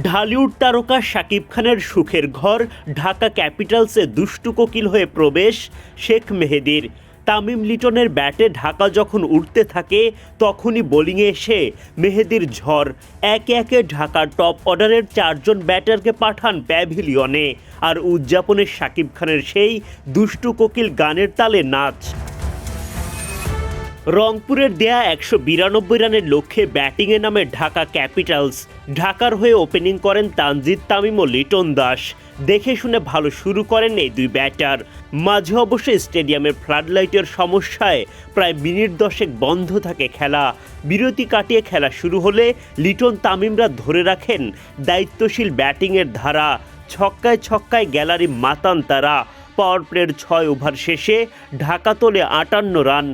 ঢালিউড তারকা শাকিব খানের সুখের ঘর, ঢাকা ক্যাপিটালসে দুষ্টু কোকিল হয়ে প্রবেশ, শেখ মেহেদির। তামিম লিটনের ব্যাটে ঢাকা যখন উঠতে থাকে, তখনই বোলিংয়ে এসে মেহেদির ঝড়। একে একে ঢাকার টপ অর্ডারের চারজন ব্যাটারকে পাঠান প্যাভিলিয়নে। আর উদযাপনে শাকিব খানের সেই দুষ্টু কোকিল গানের তালে নাচ। রংপুরের দেয়া একশো বিরানব্বই রানের লক্ষ্যে ব্যাটিংয়ে নামে ঢাকা ক্যাপিটালস। ঢাকার হয়ে ওপেনিং করেন তানজিদ তামিম ও লিটন দাস। দেখে শুনে ভালো শুরু করেন এই দুই ব্যাটার মাঝে অবশ্য স্টেডিয়ামের ফ্লাডলাইটের সমস্যায় প্রায় মিনিট দশেক বন্ধ থাকে খেলা। বিরতি কাটিয়ে খেলা শুরু হলে লিটন তামিমরা ধরে রাখেন দায়িত্বশীল ব্যাটিংয়ের ধারা। ছক্কায় ছক্কায় গ্যালারি মাতান তারা। পাওয়ার প্লের ছয় ওভার শেষে ঢাকা তোলে আটান্ন রান।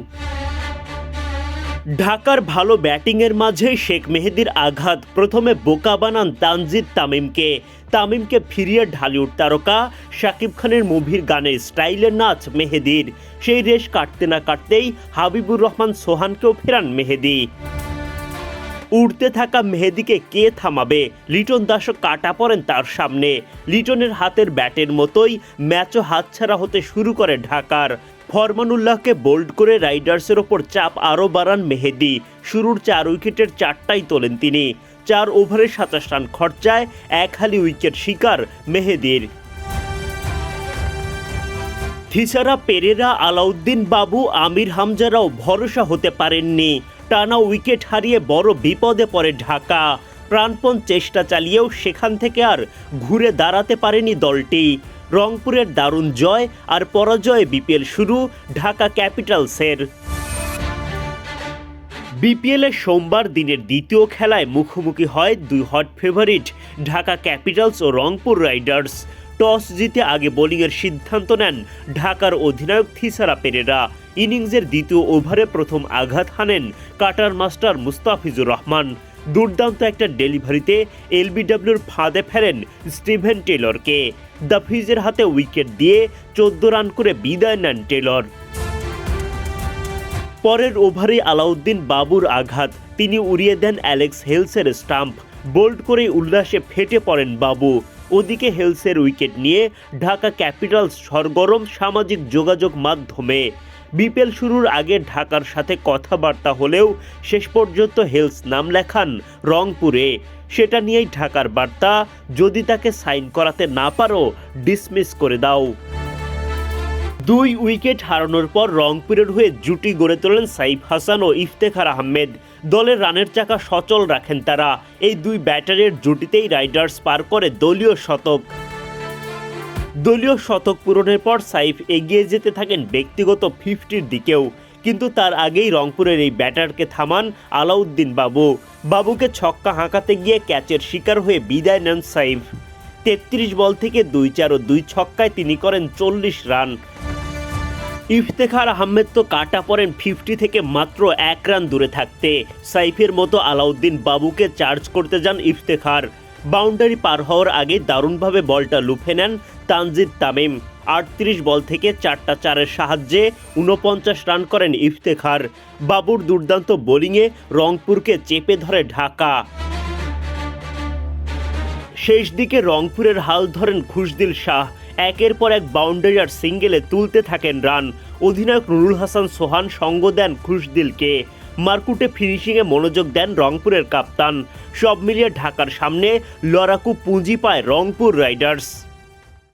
ঢাকার ভালো ব্যাটিংয়ের মাঝে শেখ মেহেদির আঘাত। প্রথমে বোকা বানান তানজিদ তামিমকে। তামিমকে ফিরিয়ে ঢালিউড তারকা শাকিব খানের মুভির গানের স্টাইলের নাচ মেহেদির। সেই রেশ কাটতে না কাটতেই হাবিবুর রহমান সোহানকেও ফেরান মেহেদি। উড়তে থাকা মেহেদিকে কে থামাবে? লিটন দাসও কাটা পড়েন তার সামনে। লিটনের হাতের ব্যাটের মতোই ম্যাচও হাতছাড়া হতে শুরু করে ঢাকার। ফরমানুল্লাহকে বোল্ড করে রাইডার্সের ওপর চাপ আরও বাড়ান মেহেদি। শুরুর চার উইকেটের চারটাই তোলেন তিনি। চার ওভারে সাতাশ রান খরচায় এক হালি উইকেট শিকার মেহেদির। থিসারা পেরেরা, আলাউদ্দিন বাবু, আমির হামজারাও ভরসা হতে পারেননি। টানা উইকেট হারিয়ে বড় বিপদে পড়ে ঢাকা। প্রাণপণ চেষ্টা চালিয়েও সেখান থেকে আর ঘুরে দাঁড়াতে পারেনি দলটি। রংপুরের দারুণ জয় আর পরাজয়ে বিপিএল শুরু ঢাকা ক্যাপিটালসের। বিপিএলের সোমবার দিনের দ্বিতীয় খেলায় মুখোমুখি হয় দুই হট ফেভারিট ঢাকা ক্যাপিটালস ও রংপুর রাইডার্স। টস জিতে আগে বোলিংয়ের সিদ্ধান্ত নেন ঢাকার অধিনায়ক থিসারা পেরেরা। ইনিংসের দ্বিতীয় ওভারে প্রথম আঘাত হানেন কাটার মাস্টার মুস্তাফিজুর রহমান। দুর্দান্ত একটা ডেলিভারিতে এলবিডব্লিউর ফাঁদে ফেরেন স্টিভেন টেলরকে। দ্য ফিজের হাতে উইকেট দিয়ে চোদ্দ রান করে বিদায় নেন টেলর। পরের ওভারে আলাউদ্দিন বাবুর আঘাত, তিনি উড়িয়ে দেন অ্যালেক্স হেলসের স্টাম্প। বোল্ড করে উল্লাসে ফেটে পড়েন বাবু। ওদিকে হেলসের উইকেট নিয়ে ঢাকা ক্যাপিটালস সরগরম সামাজিক যোগাযোগ মাধ্যমে। বিপিএল শুরুর আগে ঢাকার সাথে কথাবার্তা হলেও শেষ পর্যন্ত হেলস নাম লেখান রংপুরে। সেটা নিয়েই ঢাকার বার্তা, যদি তাকে সাইন করাতে না পারো ডিসমিস করে দাও। দুই উইকেট হারানোর পর রংপুরের হয়ে জুটি গড়ে তোলেন সাইফ হাসান ও ইফতেখার আহমেদ। দলের রানের চাকা সচল রাখেন তারা। এই দুই ব্যাটারের জুটিতেই রাইডার্স পার করে দলীয় শতক। দলীয় শতক পূরণের পর সাইফ এগিয়ে যেতে থাকেন ব্যক্তিগত ফিফটির দিকেও। কিন্তু তার আগেই রংপুরের এই ব্যাটারকে থামান আলাউদ্দিন বাবু। বাবুকে ছক্কা হাঁকাতে গিয়ে ক্যাচের শিকার হয়ে বিদায় নেন সাইফ। তেত্রিশ বল থেকে দুই চার ও দুই ছক্কায় তিনি করেন চল্লিশ রান। ইফতেখার আহমেদ তো কাটা পড়েন ফিফটি থেকে মাত্র এক রান দূরে থাকতে। সাইফের মতো আলাউদ্দিন বাবুকে চার্জ করতে যান ইফতেখার। বাউন্ডারি পার হওয়ার আগে দারুণভাবে বলটা লুফে নেন তানজিদ তামিম। আটত্রিশ বল থেকে চারটা চারের সাহায্যে উনপঞ্চাশ রান করেন ইফতেখার। বাবুর দুর্দান্ত বোলিংয়ে রংপুরকে চেপে ধরে ঢাকা। শেষ দিকে রংপুরের হাল ধরেন খুশদিল শাহ। একের পর এক বাউন্ডারি আর সিঙ্গেলে তুলতে থাকেন রান। অধিনায়ক নুরুল হাসান সোহান সঙ্গ দেন খুশদিলকে। মারকুটে ফিনিশিংয়ে মনোযোগ দেন রংপুরের কাপ্তান। সব মিলিয়ে ঢাকার সামনে লড়াকু পুঁজি পায় রংপুর রাইডার্স।